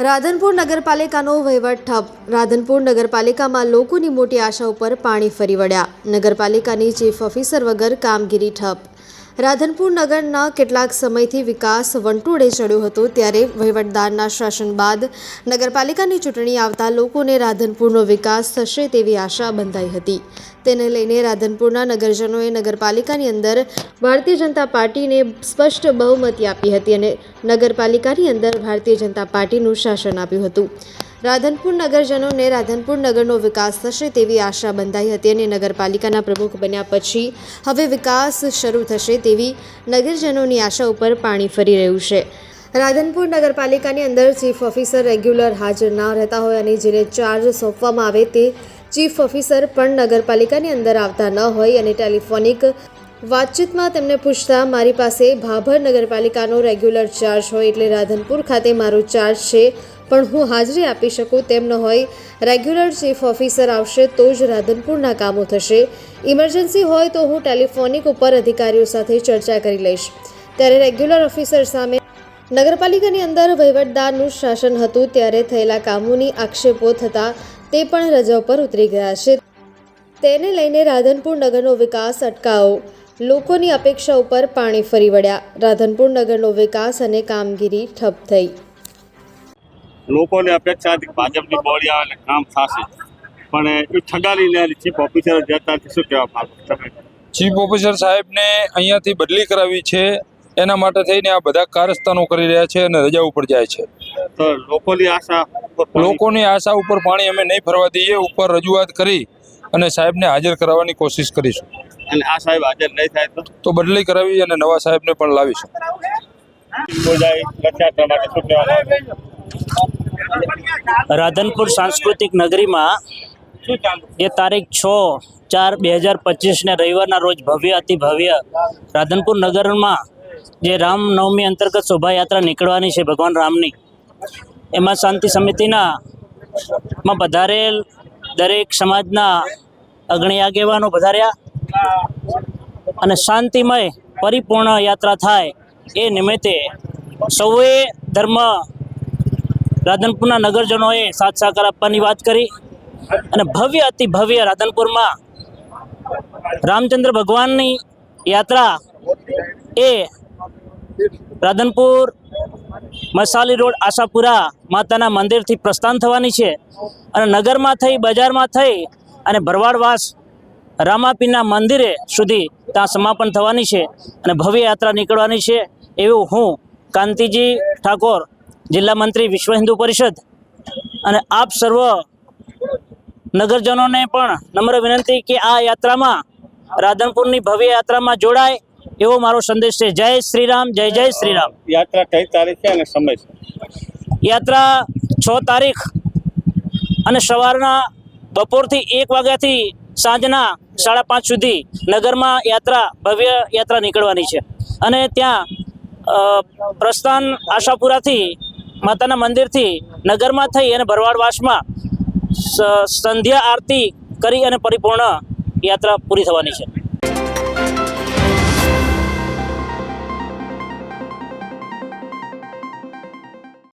રાધનપુર નગરપાલિકાનો વહીવટ ઠપ. રાધનપુર નગરપાલિકામાં લોકોની મોટી આશા ઉપર પાણી ફરી વળ્યા. નગરપાલિકાની ચીફ ઓફિસર વગર કામગીરી ઠપ. રાધનપુર નગરના કેટલાક સમયથી વિકાસ વંટોળે ચડ્યો હતો ત્યારે વહીવટદારના શાસન બાદ નગરપાલિકાની ચૂંટણી આવતા લોકોને રાધનપુરનો વિકાસ થશે તેવી આશા બંધાઈ હતી. તેને લઈને રાધનપુરના નગરજનોએ નગરપાલિકાની અંદર ભારતીય જનતા પાર્ટીને સ્પષ્ટ બહુમતી આપી હતી અને નગરપાલિકાની અંદર ભારતીય જનતા પાર્ટીનું શાસન આપ્યું હતું. રાધનપુર નગરજનોને રાધનપુર નગરનો વિકાસ થશે તેવી આશા બંધાઈ હતી અને નગરપાલિકાના પ્રમુખ બન્યા પછી હવે વિકાસ શરૂ થશે તેવી નગરજનોની આશા ઉપર પાણી ફરી રહ્યું છે. રાધનપુર નગરપાલિકાની અંદર ચીફ ઓફિસર રેગ્યુલર હાજર ના રહેતા હોય અને જેને ચાર્જ સોંપવામાં આવે તે ચીફ ઓફિસર પણ નગરપાલિકાની અંદર આવતા ન હોય અને ટેલિફોનિક વાતચીતમાં તેમને પૂછતા, મારી પાસે ભાભર નગરપાલિકાનો રેગ્યુલર ચાર્જ હોય એટલે રાધનપુર ખાતે મારો ચાર્જ છે, પણ હું હાજરી આપી શકું તેમ ન હોય. રેગ્યુલર ચીફ ઓફિસર આવશે તો જ રાધનપુરના કામો થશે. ઇમરજન્સી હોય તો હું ટેલિફોનિક ઉપર અધિકારીઓ સાથે ચર્ચા કરી લઈશ. ત્યારે રેગ્યુલર ઓફિસર સામે નગરપાલિકાની અંદર વહીવટદારનું શાસન હતું ત્યારે થયેલા કામોની આક્ષેપો થતાં તે પણ રજા પર ઉતરી ગયા છે. તેને લઈને રાધનપુર નગરનો વિકાસ અટકાવો લોકોની અપેક્ષા ઉપર પાણી ફરી વળ્યા. રાધનપુર નગરનો વિકાસ અને કામગીરી ઠપ થઈ. લોકોની અપેક્ષા હતી ભાજપની બોડી આવે એટલે કામ થશે. પણ એ ઠગાડીને ચીફ ઓફિસર જતા શું કહેવા માંગો તમે? ચીફ ઓફિસર સાહેબને અહીંયાથી બદલી કરાવી છે. એના માટે થઈને આ બધા કારસ્તાનો કરી રહ્યા છે અને રજા ઉપર જાય છે. તો લોકોની આશા લોકોની આશા ઉપર પાણી અમે નહીં ફરવા દઈએ ઉપર રજૂઆત કરી અને સાહેબને હાજર કરાવવાની કોશિશ કરીશું. અને આ સાહેબ હાજર નહીં થાય તો? તો બદલી કરાવી અને નવા સાહેબને પણ લાવીશું રાધનપુર સાંસ્કૃતિક નગરીમાં એ તારીખ છ ચાર બે હજાર પચીસને રવિવારના રોજ ભવ્ય અતિ ભવ્ય રાધનપુર નગરમાં જે રામનવમી અંતર્ગત શોભાયાત્રા નીકળવાની છે ભગવાન રામની એમાં શાંતિ સમિતિના માં પધારેલ દરેક સમાજના અગ્રણી આગેવાનો પધાર્યા. અને શાંતિમય પરિપૂર્ણ યાત્રા થાય એ નિમિત્તે સૌએ ધર્મ રાધનપુરના નગરજનોએ સાથ સહકાર આપવાની વાત કરી અને ભવ્ય, અતિ ભવ્ય રાધનપુરમાં રામચંદ્ર ભગવાનની યાત્રા એ રાધનપુર મસાલી રોડ, આશાપુરા માતાના મંદિરથી પ્રસ્થાન થવાની છે અને નગરમાં થઈ, બજારમાં થઈ અને ભરવાડવાસ રામાપીના મંદિરે સુધી ત્યાં સમાપન થવાની છે અને ભવ્ય યાત્રા નીકળવાની છે એવું હું કાંતિજી ઠાકોર જિલ્લા મંત્રી વિશ્વ હિન્દુ પરિષદ અને આપ સર્વ નગરજનોને પણ નમ્ર વિનંતી કે આ યાત્રામાં રાધનપુરની ભવ્ય યાત્રામાં જોડાય એવો મારો સંદેશ છે. જય શ્રીરામ જય જય શ્રીરામ. યાત્રા કઈ તારીખે અને સમય યાત્રા છ તારીખ અને સવારના બપોરથી એક વાગ્યાથી સાંજના સાડા પાંચ સુધી નગરમાં યાત્રા, ભવ્ય યાત્રા નીકળવાની છે. અને ત્યાં પ્રસ્થાન આશાપુરાથી, માતાના મંદિરથી નગરમાં થઈ અને ભરવાડવાસમાં સંધ્યા આરતી કરી અને પરિપૂર્ણ યાત્રા પૂરી થવાની છે.